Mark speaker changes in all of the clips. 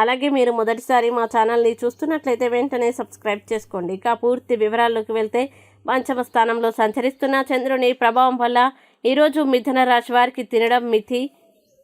Speaker 1: అలాగే మీరు మొదటిసారి మా ఛానల్ని చూస్తున్నట్లయితే వెంటనే సబ్స్క్రైబ్ చేసుకోండి. ఇక పూర్తి వివరాల్లోకి వెళ్తే పంచమ స్థానంలో సంచరిస్తున్న చంద్రుని ప్రభావం వల్ల ఈరోజు మిథున రాశి వారికి తినడం మిథి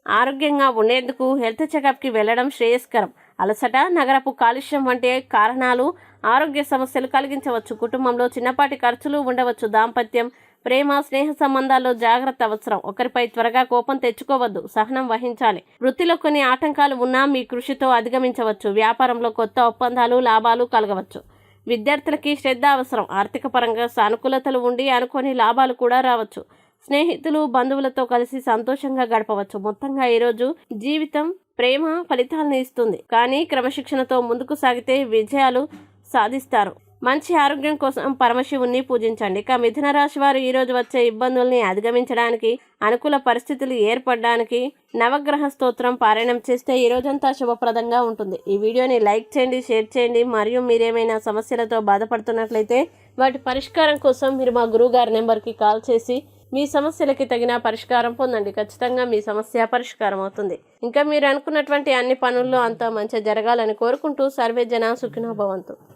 Speaker 1: ఆరోగ్యంగా ఉండేందుకు హెల్త్ చెకప్కి వెళ్ళడం శ్రేయస్కరం. అలసట నగరపు కాలుష్యం వంటి కారణాలు ఆరోగ్య సమస్యలు కలిగించవచ్చు. కుటుంబంలో చిన్నపాటి ఖర్చులు ఉండవచ్చు. దాంపత్యం ప్రేమ స్నేహ సంబంధాల్లో జాగ్రత్త అవసరం. ఒకరిపై త్వరగా కోపం తెచ్చుకోవద్దు. సహనం వహించాలి. వృత్తిలో కొన్ని ఆటంకాలు ఉన్నా మీ కృషితో అధిగమించవచ్చు. వ్యాపారంలో కొత్త ఒప్పందాలు లాభాలు కలగవచ్చు. విద్యార్థులకి శ్రద్ధ అవసరం. ఆర్థిక పరంగా సానుకూలతలు ఉండి అనుకోని లాభాలు కూడా రావచ్చు. స్నేహితులు బంధువులతో కలిసి సంతోషంగా గడపవచ్చు. మొత్తంగా ఈరోజు జీవితం ప్రేమ ఫలితాలను ఇస్తుంది. కానీ క్రమశిక్షణతో ముందుకు సాగితే విజయాలు సాధిస్తారు. మంచి ఆరోగ్యం కోసం పరమశివుణ్ణి పూజించండి. ఇక మిథున రాశి వారు ఈరోజు వచ్చే ఇబ్బందుల్ని అధిగమించడానికి అనుకూల పరిస్థితులు ఏర్పడడానికి నవగ్రహ స్తోత్రం పారాయణం చేస్తే ఈ రోజంతా శుభప్రదంగా ఉంటుంది. ఈ వీడియోని లైక్ చేయండి షేర్ చేయండి. మరియు మీరేమైనా సమస్యలతో బాధపడుతున్నట్లయితే వాటి పరిష్కారం కోసం మీరు మా గురువుగారి నెంబర్కి కాల్ చేసి మీ సమస్యలకి తగిన పరిష్కారం పొందండి. ఖచ్చితంగా మీ సమస్య పరిష్కారం అవుతుంది. ఇంకా మీరు అనుకున్నటువంటి అన్ని పనుల్లో అంతా మంచి జరగాలని కోరుకుంటూ సర్వే జన సుఖినోభవంతు